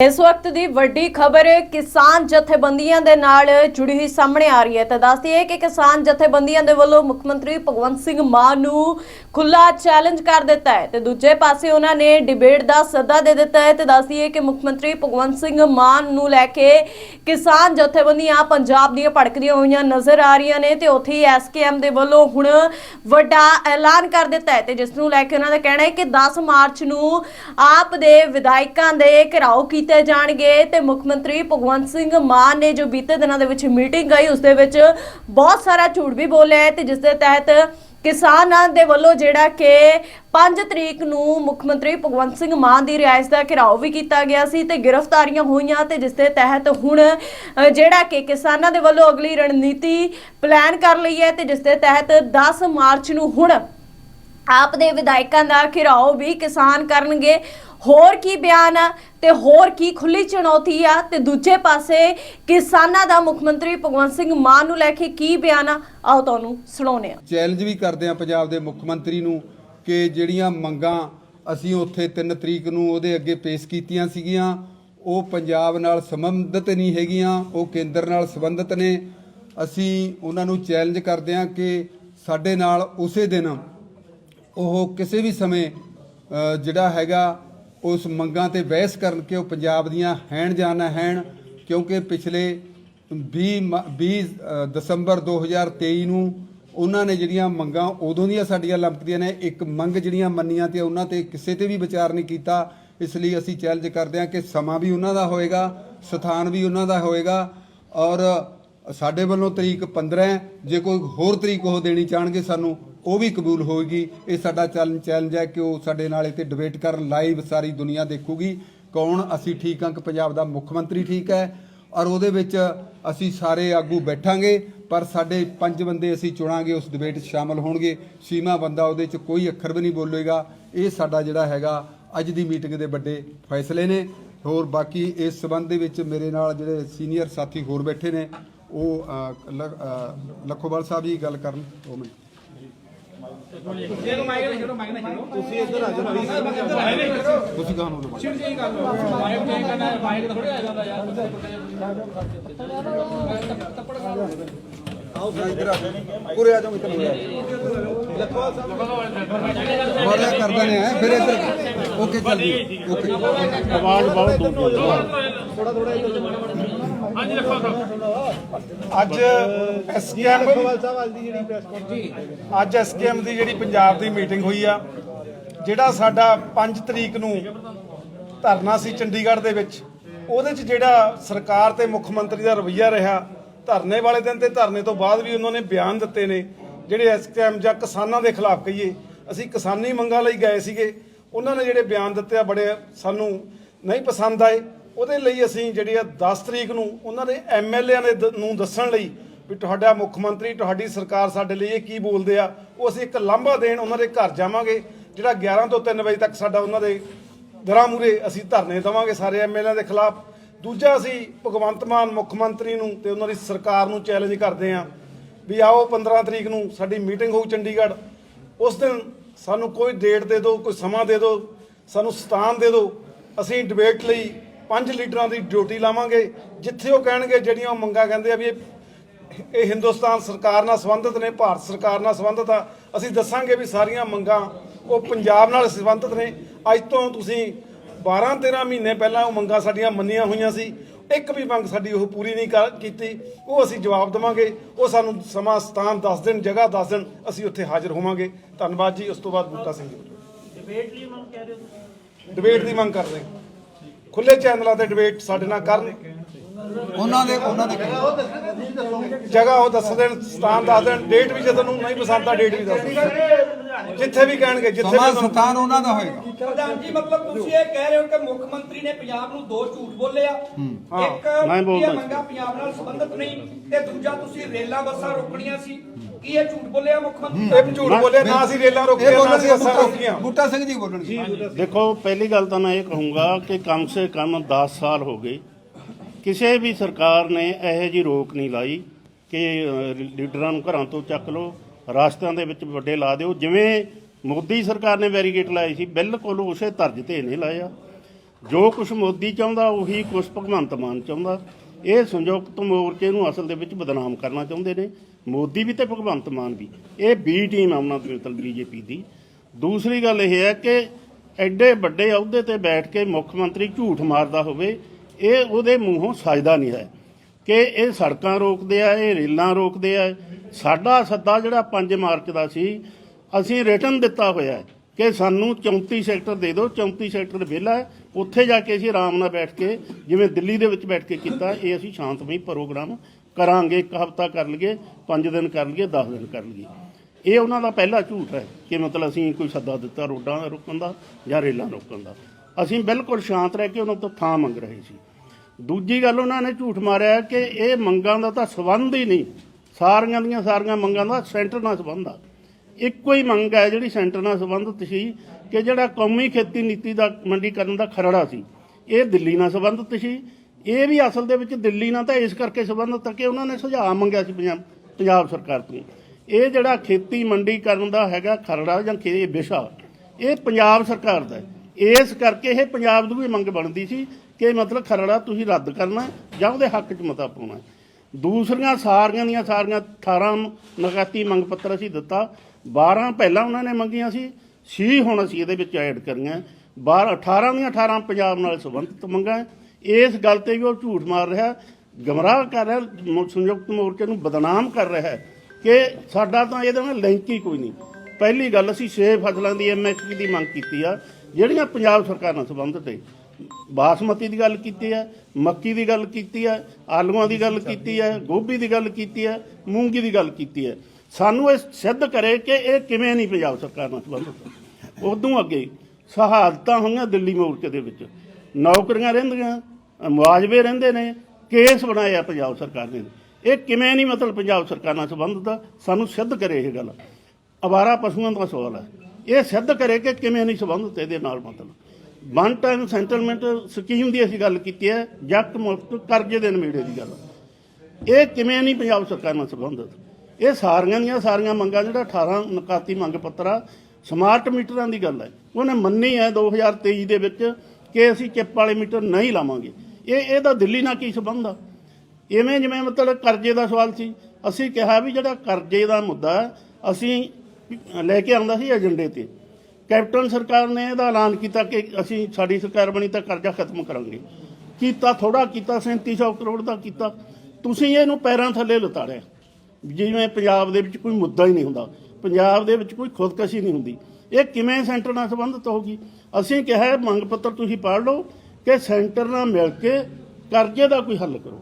ਇਸ ਵਕਤ ਦੀ ਵੱਡੀ ਖਬਰ ਕਿਸਾਨ ਜਥੇਬੰਦੀਆਂ ਦੇ ਨਾਲ ਜੁੜੀ ਹੋਈ ਸਾਹਮਣੇ ਆ ਰਹੀ ਹੈ। ਤਾਂ ਦੱਸਦੀ ਹੈ ਕਿ ਕਿਸਾਨ ਜਥੇਬੰਦੀਆਂ ਦੇ ਵੱਲੋਂ ਮੁੱਖ ਮੰਤਰੀ ਭਗਵੰਤ ਸਿੰਘ ਮਾਨ ਨੂੰ ਖੁੱਲਾ ਚੈਲੰਜ ਕਰ ਦਿੱਤਾ ਹੈ ਤੇ ਦੂਜੇ ਪਾਸੇ ਉਹਨਾਂ ਨੇ ਡਿਬੇਟ ਦਾ ਸੱਦਾ ਦੇ ਦਿੱਤਾ ਹੈ। ਤੇ ਦੱਸਦੀ ਹੈ ਕਿ ਮੁੱਖ ਮੰਤਰੀ ਭਗਵੰਤ ਸਿੰਘ ਮਾਨ ਨੂੰ ਲੈ ਕੇ ਕਿਸਾਨ ਜਥੇਬੰਦੀਆਂ ਪੰਜਾਬ ਦੀਆਂ ਭੜਕਦੀਆਂ ਹੋਈਆਂ ਨਜ਼ਰ ਆ ਰਹੀਆਂ ਨੇ ਤੇ ਉੱਥੇ ਹੀ ਐਸਕੇਐਮ ਦੇ ਵੱਲੋਂ ਹੁਣ ਵੱਡਾ ਐਲਾਨ ਕਰ ਦਿੱਤਾ ਹੈ ਤੇ ਜਿਸ ਨੂੰ ਲੈ ਕੇ ਉਹਨਾਂ ਦਾ ਕਹਿਣਾ ਹੈ ਕਿ 10 ਮਾਰਚ ਨੂੰ ਆਪ ਦੇ ਵਿਧਾਇਕਾਂ ਦੇ ਘਿਰਾਓ ਕੀਤੇ ਜਾਣਗੇ ਤੇ ਮੁੱਖ ਮੰਤਰੀ ਭਗਵੰਤ ਸਿੰਘ ਮਾਨ ਨੇ ਜੋ ਬੀਤੇ ਦਿਨਾਂ ਦੇ ਵਿੱਚ ਮੀਟਿੰਗ ਗਈ ਉਸ ਦੇ ਵਿੱਚ ਬਹੁਤ ਸਾਰਾ ਝੂਠ ਵੀ ਬੋਲਿਆ ਹੈ ਤੇ ਜਿਸ ਦੇ ਤਹਿਤ ਕਿਸਾਨਾਂ ਦੇ ਵੱਲੋਂ ਜਿਹੜਾ ਕਿ 5 ਤਰੀਕ ਨੂੰ ਮੁੱਖ ਮੰਤਰੀ ਭਗਵੰਤ ਸਿੰਘ ਮਾਨ ਦੀ ਰਿਹਾਇਸ਼ ਦਾ ਘਿਰਾਓ ਵੀ ਕੀਤਾ ਗਿਆ ਸੀ ਤੇ ਗ੍ਰਿਫਤਾਰੀਆਂ ਹੋਈਆਂ ਤੇ ਜਿਸ ਦੇ ਤਹਿਤ ਹੁਣ ਜਿਹੜਾ ਕਿ ਕਿਸਾਨਾਂ ਦੇ ਵੱਲੋਂ ਅਗਲੀ ਰਣਨੀਤੀ ਪਲਾਨ ਕਰ ਲਈ ਹੈ ਤੇ ਜਿਸ ਦੇ ਤਹਿਤ 10 ਮਾਰਚ ਨੂੰ ਹੁਣ ਆਪ ਦੇ ਵਿਧਾਇਕਾਂ ਦਾ ਘਿਰਾਓ ਵੀ ਕਿਸਾਨ ਕਰਨਗੇ। ਹੋਰ ਕੀ ਬਿਆਨ ਆ ਤੇ ਹੋਰ ਕੀ ਖੁੱਲੀ ਚੁਣੌਤੀ ਆ? ਤੇ ਦੂਜੇ ਪਾਸੇ ਕਿਸਾਨਾਂ ਦਾ ਮੁੱਖ ਮੰਤਰੀ ਭਗਵੰਤ ਸਿੰਘ ਮਾਨ ਨੂੰ ਲੈ ਕੇ ਕੀ ਬਿਆਨ ਆ? ਆਓ ਤੁਹਾਨੂੰ ਸੁਣਾਉਂਦੇ ਆ ਚੈਲੰਜ ਵੀ ਕਰਦੇ ਆ ਪੰਜਾਬ ਦੇ ਮੁੱਖ ਮੰਤਰੀ ਨੂੰ ਕਿ ਜਿਹੜੀਆਂ ਮੰਗਾਂ ਅਸੀਂ ਉੱਥੇ 3 ਤਰੀਕ ਨੂੰ ਉਹਦੇ ਅੱਗੇ ਪੇਸ਼ ਕੀਤੀਆਂ ਸੀਗੀਆਂ, ਉਹ ਪੰਜਾਬ ਨਾਲ ਸੰਬੰਧਿਤ ਨਹੀਂ ਹੈਗੀਆਂ, ਉਹ ਕੇਂਦਰ ਨਾਲ ਸੰਬੰਧਿਤ ਨੇ। ਅਸੀਂ ਉਹਨਾਂ ਨੂੰ ਚੈਲੰਜ ਕਰਦੇ ਹਾਂ ਕਿ ਸਾਡੇ ਨਾਲ ਉਸੇ ਦਿਨ ਉਹ ਕਿਸੇ ਵੀ ਸਮੇਂ ਜਿਹੜਾ ਹੈਗਾ ਉਸ ਮੰਗਾਂ ਤੇ ਬਹਿਸ ਕਰਨ ਕਿ ਉਹ ਪੰਜਾਬ ਦੀਆਂ ਹੈਣ ਜਾਣਾ ਹੈਣ ਕਿਉਂਕਿ ਪਿਛਲੇ 20 ਮ- 20 ਅ, ਦਸੰਬਰ 2023 ਨੂੰ ਉਹਨਾਂ ਨੇ ਜਿਹੜੀਆਂ ਮੰਗਾਂ ਉਦੋਂ ਦੀਆਂ ਸਾਡੀਆਂ ਲੰਮਕਦੀਆਂ ਨੇ ਇੱਕ ਮੰਗ ਜਿਹੜੀਆਂ ਮੰਨੀਆਂ ਤੇ ਉਹਨਾਂ ਤੇ ਕਿਸੇ ਤੇ ਵੀ ਵਿਚਾਰ ਨਹੀਂ ਕੀਤਾ। ਇਸ ਲਈ ਅਸੀਂ ਚੈਲੰਜ ਕਰਦੇ ਹਾਂ ਕਿ ਸਮਾਂ ਵੀ ਉਹਨਾਂ ਦਾ ਹੋਏਗਾ ਸਥਾਨ ਵੀ ਉਹਨਾਂ ਦਾ ਹੋਏਗਾ ਔਰ ਸਾਡੇ ਵੱਲੋਂ ਤਰੀਕ 15 ਜੇ ਕੋਈ ਹੋਰ ਤਰੀਕ ਉਹ ਦੇਣੀ ਚਾਹਣਗੇ ਸਾਨੂੰ ਉਹ ਵੀ ਕਬੂਲ ਹੋਏਗੀ ਇਹ ਸਾਡਾ ਚੈਲੰਜ ਚੈਲੰਜ ਹੈ ਕਿ ਉਹ ਸਾਡੇ ਨਾਲ ਇੱਥੇ ਡਿਬੇਟ ਕਰਨ ਲਾਈਵ ਸਾਰੀ ਦੁਨੀਆ ਦੇਖੂਗੀ। ਕੌਣ ਅਸੀਂ ਠੀਕ ਹਾਂ ਕਿ ਪੰਜਾਬ ਦਾ ਮੁੱਖ ਮੰਤਰੀ ਠੀਕ ਹੈ ਔਰ ਉਹਦੇ ਵਿੱਚ ਅਸੀਂ ਸਾਰੇ ਆਗੂ ਬੈਠਾਂਗੇ ਪਰ ਸਾਡੇ ਪੰਜ ਬੰਦੇ ਅਸੀਂ ਚੁਣਾਂਗੇ ਉਸ ਡਿਬੇਟ 'ਚ ਸ਼ਾਮਲ ਹੋਣਗੇ। ਸੀਮਾ ਬੰਦਾ ਉਹਦੇ 'ਚ ਕੋਈ ਅੱਖਰ ਵੀ ਨਹੀਂ ਬੋਲੇਗਾ। ਇਹ ਸਾਡਾ ਜਿਹੜਾ ਹੈਗਾ ਅੱਜ ਦੀ ਮੀਟਿੰਗ ਦੇ ਵੱਡੇ ਫੈਸਲੇ ਨੇ। ਹੋਰ ਬਾਕੀ ਇਸ ਸਬੰਧ ਦੇ ਵਿੱਚ ਮੇਰੇ ਨਾਲ ਜਿਹੜੇ ਸੀਨੀਅਰ ਸਾਥੀ ਹੋਰ ਬੈਠੇ ਨੇ ਉਹ ਅ, ਲ- ਲੱਖੋਵਾਲ ਸਾਹਿਬ ਜੀ ਗੱਲ ਕਰਨ ਦੋ ਮਿੰਟ। ਤੁਸੀਂ ਇੱਧਰ ਆ ਜਾਓ ਤੁਸੀਂ ਕਹਾਣੋ ਲੋ ਆਓ ਫਿਰ ਇੱਧਰ ਆ ਜਾਓ। ਪੂਰੇ ਆ ਜਾਓ ਇੱਧਰ ਪੂਰੇ ਆ ਜਾਓ ਬੋਲਿਆ ਕਰਦੇ ਨੇ ਫਿਰ ਇੱਧਰ। ਓਕੇ ਚੱਲ ਜੀ। ਓਕੇ। ਆਵਾਜ਼ ਬਹੁਤ ਦੂਰ ਥੋੜਾ ਥੋੜਾ ਇੱਧਰ ਅੱਜ ਐਸਕੇਐਮ ਲਖਵਾਲ ਸਾਹਿਬ ਅੱਜ ਦੀ ਜਿਹੜੀ ਪ੍ਰੈਸ ਕਾਨਫਰੰਸ ਅੱਜ ਐਸਕੇਐਮ ਦੀ ਜਿਹੜੀ ਪੰਜਾਬ ਦੀ ਮੀਟਿੰਗ ਹੋਈ ਆ ਜਿਹੜਾ ਸਾਡਾ 5 ਤਰੀਕ ਨੂੰ ਧਰਨਾ ਸੀ ਚੰਡੀਗੜ੍ਹ ਦੇ ਵਿੱਚ ਉਹਦੇ 'ਚ ਜਿਹੜਾ ਸਰਕਾਰ ਤੇ ਮੁੱਖ ਮੰਤਰੀ ਦਾ ਰਵੱਈਆ ਰਿਹਾ ਧਰਨੇ ਵਾਲੇ ਦਿਨ ਤੇ ਧਰਨੇ ਤੋਂ ਬਾਅਦ ਵੀ ਉਹਨਾਂ ਨੇ ਬਿਆਨ ਦਿੱਤੇ ਨੇ ਜਿਹੜੇ ਐਸਕੇਐਮ ਜਾਂ ਕਿਸਾਨਾਂ ਦੇ ਖਿਲਾਫ ਕਹੀਏ ਅਸੀਂ ਕਿਸਾਨੀ ਮੰਗਾਂ ਲਈ ਗਏ ਸੀਗੇ ਉਹਨਾਂ ਨੇ ਜਿਹੜੇ ਬਿਆਨ ਦਿੱਤੇ ਆ ਬੜੇ ਸਾਨੂੰ ਨਹੀਂ ਪਸੰਦ ਆਏ। ਉਹਦੇ ਲਈ ਅਸੀਂ ਜਿਹੜੀ ਆ 10 ਤਰੀਕ ਨੂੰ ਉਹਨਾਂ ਦੇ ਐਮਐਲਏਆਂ ਨੇ ਦ- ਨੂੰ ਦੱਸਣ ਲਈ ਵੀ ਤੁਹਾਡਾ ਮੁੱਖ ਮੰਤਰੀ, ਤੁਹਾਡੀ ਸਰਕਾਰ ਸਾਡੇ ਲਈ ਇਹ ਕੀ ਬੋਲਦੇ ਆ, ਉਹ ਅਸੀਂ ਇੱਕ ਲਾਂਭਾ ਦੇਣ ਉਹਨਾਂ ਦੇ ਘਰ ਜਾਵਾਂਗੇ, ਜਿਹੜਾ 11 ਤੋਂ 3 ਵਜੇ ਤੱਕ ਸਾਡਾ ਉਹਨਾਂ ਦੇ ਦਰਾਂ ਮੂਰੇ ਅਸੀਂ ਧਰਨੇ ਦੇਵਾਂਗੇ ਸਾਰੇ ਐਮਐਲਏ ਦੇ ਖਿਲਾਫ। ਦੂਜਾ ਅਸੀਂ ਭਗਵੰਤ ਮਾਨ ਮੁੱਖ ਮੰਤਰੀ ਨੂੰ ਤੇ ਉਹਨਾਂ ਦੀ ਸਰਕਾਰ ਨੂੰ ਚੈਲੰਜ ਕਰਦੇ ਹਾਂ ਵੀ ਆਓ 15 ਤਰੀਕ ਨੂੰ ਸਾਡੀ ਮੀਟਿੰਗ ਹੋਊ ਚੰਡੀਗੜ੍ਹ। ਉਸ ਦਿਨ ਸਾਨੂੰ ਕੋਈ ਡੇਟ ਦੇ ਦਿਓ, ਕੋਈ ਸਮਾਂ ਦੇ ਦਿਓ, ਸਾਨੂੰ ਸਥਾਨ ਦੇ ਦਿਓ। ਅਸੀਂ ਡਿਬੇਟ ਲਈ ਪੰਜ ਲੀਡਰਾਂ ਦੀ ਡਿਊਟੀ ਲਾਵਾਂਗੇ ਜਿੱਥੇ ਉਹ ਕਹਿਣਗੇ ਜਿਹੜੀਆਂ ਉਹ ਮੰਗਾਂ ਕਹਿੰਦੇ ਆ ਵੀ ਇਹ ਇਹ ਹਿੰਦੁਸਤਾਨ ਸਰਕਾਰ ਨਾਲ ਸੰਬੰਧਿਤ ਨੇ ਭਾਰਤ ਸਰਕਾਰ ਨਾਲ ਸੰਬੰਧਿਤ ਆ। ਅਸੀਂ ਦੱਸਾਂਗੇ ਵੀ ਸਾਰੀਆਂ ਮੰਗਾਂ ਉਹ ਪੰਜਾਬ ਨਾਲ ਸੰਬੰਧਿਤ ਨੇ। ਅੱਜ ਤੋਂ ਤੁਸੀਂ 12 13 ਮਹੀਨੇ ਪਹਿਲਾਂ ਉਹ ਮੰਗਾਂ ਸਾਡੀਆਂ ਮੰਨੀਆਂ ਹੋਈਆਂ ਸੀ। ਇੱਕ ਵੀ ਮੰਗ ਸਾਡੀ ਉਹ ਪੂਰੀ ਨਹੀਂ ਕਰ- ਕੀਤੀ। ਉਹ ਅਸੀਂ ਜਵਾਬ ਦੇਵਾਂਗੇ। ਉਹ ਸਾਨੂੰ ਸਮਾਂ ਸਥਾਨ ਦੱਸ ਦੇਣ ਜਗ੍ਹਾ ਦੱਸ ਦੇਣ ਅਸੀਂ ਉੱਥੇ ਹਾਜ਼ਰ ਹੋਵਾਂਗੇ। ਧੰਨਵਾਦ ਜੀ। ਉਸ ਤੋਂ ਬਾਅਦ ਬੂਟਾ ਸਿੰਘ ਜੀ। ਡਿਬੇਟ ਦੀ ਮੰਗ ਕਰ ਰਹੇ ਹੋ ਡਿਬੇਟ ਦੀ ਮੰਗ ਕਰਦੇ ਖੁੱਲੇ ਚੈਨਲਾਂ ਤੇ ਡਿਬੇਟ ਸਾਡੇ ਨਾਲ ਕਰਨ। ਉਹਨਾਂ ਦੇ ਉਹਨਾਂ ਦੇ ਜਗ੍ਹਾ ਉਹ ਦੱਸ ਦੇਣ ਸਥਾਨ ਦੱਸ ਦੇਣ ਡੇਟ ਵੀ ਜਦੋਂ ਨੂੰ ਨਹੀਂ ਪਸੰਦ ਆ ਡੇਟ ਵੀ ਦੱਸ ਦੇਣ ਜਿੱਥੇ ਵੀ ਕਹਿਣਗੇ ਜਿੱਥੇ ਵੀ ਸਥਾਨ ਉਹਨਾਂ ਦਾ ਹੋਏਗਾ। ਪ੍ਰਧਾਨ ਜੀ ਮਤਲਬ ਤੁਸੀਂ ਇਹ ਕਹਿ ਰਹੇ ਹੋ ਕਿ ਮੁੱਖ ਮੰਤਰੀ ਨੇ ਪੰਜਾਬ ਨੂੰ ਦੋ ਝੂਠ ਬੋਲੇ ਆ। ਇੱਕ ਇਹ ਮੰਗਾ ਪੰਜਾਬ ਨਾਲ ਸੰਬੰਧਿਤ ਨਹੀਂ ਤੇ ਦੂਜਾ ਤੁਸੀਂ ਰੇਲਾਂ ਬੱਸਾਂ ਰੋਕਣੀਆਂ ਸੀ। ਕੀ ਇਹ ਝੂਠ ਬੋਲਿਆ ਮੁੱਖ ਮੰਤਰੀ? ਇਹ ਝੂਠ ਬੋਲਿਆ ਨਾ ਅਸੀਂ ਰੇਲਾਂ ਰੋਕੀਆਂ ਨਾ ਅਸੀਂ ਬੱਸਾਂ ਬੋਲਣਗੇ ਰੋਕੀਆਂ। ਬੂਟਾ ਸਿੰਘ ਜੀ ਬੋਲਣਗੇ। ਦੇਖੋ ਪਹਿਲੀ ਗੱਲ ਤਾਂ ਮੈਂ ਇਹ ਕਹੂੰਗਾ ਕਿ ਕਮ ਸੇ ਕਮ 10 ਸਾਲ ਹੋ ਗਏ ਕਿਸੇ ਵੀ ਸਰਕਾਰ ਨੇ ਇਹੋ ਜੀ ਰੋਕ ਨਹੀਂ ਲਾਈ ਕਿ ਲੀਡਰਾਂ ਨੂੰ ਘਰਾਂ ਤੋਂ ਚੱਕ ਲਓ, ਰਾਸਤਿਆਂ ਦੇ ਵਿੱਚ ਵੱਡੇ ਲਾ ਦਿਓ। ਜਿਵੇਂ ਮੋਦੀ ਸਰਕਾਰ ਨੇ ਬੈਰੀਗੇਟ ਲਾਏ ਸੀ, ਬਿਲਕੁਲ ਉਸੇ ਤਰਜ਼ ਤੇ ਇਹਨੇ ਲਾਇਆ। ਜੋ ਕੁਝ ਮੋਦੀ ਚਾਹੁੰਦਾ, ਉਹੀ ਕੁਝ ਭਗਵੰਤ ਮਾਨ ਚਾਹੁੰਦਾ। ਇਹ ਸੰਯੁਕਤ ਮੋਰਚੇ ਨੂੰ ਅਸਲ ਦੇ ਵਿੱਚ ਬਦਨਾਮ ਕਰਨਾ ਚਾਹੁੰਦੇ ਨੇ। ਮੋਦੀ ਵੀ ਤੇ ਭਗਵੰਤ ਮਾਨ ਵੀ। ਇਹ ਬੀ ਟੀਮ ਆ ਉਹਨਾਂ ਦੀ ਮਤਲਬ ਬੀਜੇਪੀ ਦੀ। ਦੂਸਰੀ ਗੱਲ ਇਹ ਹੈ ਕਿ ਐਡੇ ਵੱਡੇ ਅਹੁਦੇ ਤੇ ਬੈਠ ਕੇ ਮੁੱਖ ਮੰਤਰੀ ਝੂਠ ਮਾਰਦਾ ਹੋਵੇ ਇਹ ਉਹਦੇ ਮੂੰਹੋਂ ਸਜਦਾ ਨਹੀਂ ਹੈ ਕਿ ਇਹ ਸੜਕਾਂ ਰੋਕਦੇ ਆ, ਇਹ ਰੇਲਾਂ ਰੋਕਦੇ ਆ। ਸਾਡਾ ਸੱਦਾ ਜਿਹੜਾ 5 ਮਾਰਚ ਦਾ ਸੀ, ਅਸੀਂ ਰਿਟਰਨ ਦਿੱਤਾ ਹੋਇਆ ਕਿ ਸਾਨੂੰ 34 ਸੈਕਟਰ ਦੇ ਦਿਓ 34 ਸੈਕਟਰ ਵਿਹਲਾ ਉੱਥੇ ਜਾ ਕੇ ਅਸੀਂ ਆਰਾਮ ਨਾਲ ਬੈਠ ਕੇ, ਜਿਵੇਂ ਦਿੱਲੀ ਦੇ ਵਿੱਚ ਬੈਠ ਕੇ ਕੀਤਾ, ਇਹ ਅਸੀਂ ਸ਼ਾਂਤਮਈ ਪ੍ਰੋਗਰਾਮ ਕਰਾਂਗੇ, ਇੱਕ ਹਫ਼ਤਾ ਕਰ ਲਈਏ 5 ਦਿਨ ਕਰ ਲਈਏ 10 ਦਿਨ ਕਰ ਲਈਏ। ਇਹ ਉਹਨਾਂ ਦਾ ਪਹਿਲਾ ਝੂਠ ਹੈ ਕਿ ਮਤਲਬ ਅਸੀਂ ਕੋਈ ਸੱਦਾ ਦਿੱਤਾ ਰੋਡਾਂ ਰੋਕਣ ਦਾ ਜਾਂ ਰੇਲਾਂ ਰੋਕਣ ਦਾ। ਅਸੀਂ ਬਿਲਕੁਲ ਸ਼ਾਂਤ ਰਹਿ ਕੇ ਉਹਨਾਂ ਤੋਂ ਥਾਂ ਮੰਗ ਰਹੇ ਸੀ। ਦੂਜੀ ਗੱਲ ਉਹਨਾਂ ਨੇ ਝੂਠ ਮਾਰਿਆ ਕਿ ਇਹ ਮੰਗਾਂ ਦਾ ਤਾਂ ਸਬੰਧ ਹੀ ਨਹੀਂ। ਸਾਰੀਆਂ ਦੀਆਂ ਸਾਰੀਆਂ ਮੰਗਾਂ ਦਾ ਸੈਂਟਰ ਨਾਲ ਸਬੰਧ ਆ। ਇੱਕੋ ਹੀ ਮੰਗ ਹੈ ਜਿਹੜੀ ਸੈਂਟਰ ਨਾਲ ਸੰਬੰਧਿਤ ਸੀ ਕਿ ਜਿਹੜਾ ਕੌਮੀ ਖੇਤੀ ਨੀਤੀ ਦਾ ਮੰਡੀਕਰਨ ਦਾ ਖਰੜਾ ਸੀ, ਇਹ ਦਿੱਲੀ ਨਾਲ ਸੰਬੰਧਿਤ ਸੀ। ਇਹ ਵੀ ਅਸਲ ਦੇ ਵਿੱਚ ਦਿੱਲੀ ਨਾਲ ਤਾਂ ਇਸ ਕਰਕੇ ਸੰਬੰਧਿਤ ਕਿ ਉਹਨਾਂ ਨੇ ਸੁਝਾਅ ਮੰਗਿਆ ਸੀ ਪੰਜਾਬ ਪੰਜਾਬ ਸਰਕਾਰ ਤੋਂ। ਇਹ ਜਿਹੜਾ ਖੇਤੀ ਮੰਡੀਕਰਨ ਦਾ ਹੈਗਾ ਖਰੜਾ ਜਾਂ ਖੇ ਵਿਸ਼ਾ, ਇਹ ਪੰਜਾਬ ਸਰਕਾਰ ਦਾ ਇਸ ਕਰਕੇ ਇਹ ਪੰਜਾਬ ਦੀ ਵੀ ਮੰਗ ਬਣਦੀ ਸੀ ਕਿ ਮਤਲਬ ਖਰੜਾ ਤੁਸੀਂ ਰੱਦ ਕਰਨਾ ਜਾਂ ਉਹਦੇ ਹੱਕ 'ਚ ਮਤਾ ਪਾਉਣਾ ਦੂਸਰੀਆਂ ਸਾਰੀਆਂ ਦੀਆਂ ਸਾਰੀਆਂ 18 ਨਗਾਤੀ ਮੰਗ ਪੱਤਰ ਅਸੀਂ ਦਿੱਤਾ। 12 ਪਹਿਲਾਂ ਉਹਨਾਂ ਨੇ ਮੰਗੀਆਂ ਸੀ, ਛੇ ਹੁਣ ਅਸੀਂ ਇਹਦੇ ਵਿੱਚ ਐਡ ਕਰੀਆਂ 12 18 ਦੀਆਂ 18 ਪੰਜਾਬ ਨਾਲ ਸੰਬੰਧਿਤ ਮੰਗਾਂ ਇਸ ਗੱਲ ਤੇ ਵੀ ਉਹ ਝੂਠ ਮਾਰ ਰਿਹਾ ਗਮਰਾਹ ਕਰ ਰਿਹਾ ਸੰਯੁਕਤ ਮੋਰਚੇ ਨੂੰ ਬਦਨਾਮ ਕਰ ਰਿਹਾ ਕਿ ਸਾਡਾ ਤਾਂ ਇਹਦੇ ਨਾਲ ਲਿੰਕ ਹੀ ਕੋਈ ਨਹੀਂ। ਪਹਿਲੀ ਗੱਲ ਅਸੀਂ ਛੇ ਫਸਲਾਂ ਦੀ ਐਮਐਸਪੀ ਦੀ ਮੰਗ ਕੀਤੀ ਆ, ਜਿਹੜੀਆਂ ਪੰਜਾਬ ਸਰਕਾਰ ਨਾਲ ਸੰਬੰਧਿਤ ਹੈ ਬਾਸਮਤੀ ਦੀ ਗੱਲ ਕੀਤੀ ਹੈ ਮੱਕੀ ਦੀ ਗੱਲ ਕੀਤੀ ਹੈ ਆਲੂਆਂ ਦੀ ਗੱਲ ਕੀਤੀ ਹੈ ਗੋਭੀ ਦੀ ਗੱਲ ਕੀਤੀ ਹੈ ਮੂੰਗੀ ਦੀ ਗੱਲ ਕੀਤੀ ਹੈ। ਸਾਨੂੰ ਇਹ ਸਿੱਧ ਕਰੇ ਕਿ ਇਹ ਕਿਵੇਂ ਨਹੀਂ ਪੰਜਾਬ ਸਰਕਾਰ ਨਾਲ ਸੰਬੰਧਿਤ। ਉਦੋਂ ਅੱਗੇ ਸ਼ਹਾਦਤਾਂ ਹੋਈਆਂ ਦਿੱਲੀ ਮੋਰਚੇ ਦੇ ਵਿੱਚ। ਨੌਕਰੀਆਂ ਰਹਿੰਦੀਆਂ ਅ, ਮੁਆਵਜ਼ੇ ਰਹਿੰਦੇ ਨੇ ਕੇਸ ਬਣਾਇਆ ਪੰਜਾਬ ਸਰਕਾਰ ਨੇ। ਇਹ ਕਿਵੇਂ ਨਹੀਂ ਮਤਲਬ ਪੰਜਾਬ ਸਰਕਾਰ ਨਾਲ ਸੰਬੰਧਿਤ ਸਾਨੂੰ ਸਿੱਧ ਕਰੇ ਇਹ ਗੱਲ। ਅਵਾਰਾ ਪਸ਼ੂਆਂ ਦਾ ਸਵਾਲ ਹੈ। ਇਹ ਸਿੱਧ ਕਰੇ ਕਿ ਕਿਵੇਂ ਨਹੀਂ ਸੰਬੰਧਿਤ ਇਹਦੇ ਨਾਲ ਮਤਲਬ। ਵਨ ਟਾਈਮ ਸੈਂਟਲਮੈਂਟ ਸਕੀਮ ਦੀ ਅਸੀਂ ਗੱਲ ਕੀਤੀ ਹੈ, ਜੱਟ ਮੁਫਤ ਕਰਜ਼ੇ ਦੇ ਨਮੀੜੇ ਦੀ ਗੱਲ। ਇਹ ਕਿਵੇਂ ਨਹੀਂ ਪੰਜਾਬ ਸਰਕਾਰ ਨਾਲ ਸੰਬੰਧਿਤ? ਇਹ ਸਾਰੀਆਂ ਦੀਆਂ ਸਾਰੀਆਂ ਮੰਗਾਂ, ਜਿਹੜਾ 18 ਨਕਾਤੀ ਮੰਗ ਪੱਤਰ ਆ ਸਮਾਰਟ ਮੀਟਰਾਂ ਦੀ ਗੱਲ ਹੈ। ਉਹਨੇ ਮੰਨੀ ਹੈ 2023 ਦੇ ਵਿੱਚ ਕਿ ਅਸੀਂ ਚਿੱਪ ਵਾਲੇ ਮੀਟਰ ਨਹੀਂ ਲਾਵਾਂਗੇ। ਇਹ, ਇਹਦਾ ਦਿੱਲੀ ਨਾਲ ਕੀ ਸੰਬੰਧ ਆ? ਇਵੇਂ ਜਿਵੇਂ ਮਤਲਬ ਕਰਜ਼ੇ ਦਾ ਸਵਾਲ ਸੀ। ਅਸੀਂ ਕਿਹਾ ਵੀ ਜਿਹੜਾ ਕਰਜ਼ੇ ਦਾ ਮੁੱਦਾ ਅਸੀਂ ਲੈ ਕੇ ਆਉਂਦਾ ਸੀ ਏਜੰਡੇ ਤੇ। ਕੈਪਟਨ ਸਰਕਾਰ ਨੇ ਇਹਦਾ ਐਲਾਨ ਕੀਤਾ ਕਿ ਅਸੀਂ ਸਾਡੀ ਸਰਕਾਰ ਬਣੀ ਤਾਂ ਕਰਜ਼ਾ ਖਤਮ ਕਰਾਂਗੇ। ਕੀਤਾ ਥੋੜਾ ਕੀਤਾ 3700 ਕਰੋੜ ਦਾ ਕੀਤਾ। ਤੁਸੀਂ ਇਹਨੂੰ ਪੈਰਾਂ ਥੱਲੇ ਲਤਾੜਿਆ। ਜਿਵੇਂ ਪੰਜਾਬ ਦੇ ਵਿੱਚ ਕੋਈ ਮੁੱਦਾ ਹੀ ਨਹੀਂ ਹੁੰਦਾ। ਪੰਜਾਬ ਦੇ ਵਿੱਚ ਕੋਈ ਖੁਦਕਸ਼ੀ ਨਹੀਂ ਹੁੰਦੀ। ਇਹ ਕਿਵੇਂ ਸੈਂਟਰ ਨਾਲ ਸੰਬੰਧਿਤ ਹੋਊਗੀ? ਅਸੀਂ ਕਿਹਾ, ਮੰਗ ਪੱਤਰ ਤੁਸੀਂ ਪੜ੍ਹ ਲਓ ਕਿ ਸੈਂਟਰ ਨਾਲ ਮਿਲ ਕੇ ਕਰਜ਼ੇ ਦਾ ਕੋਈ ਹੱਲ ਕਰੋ।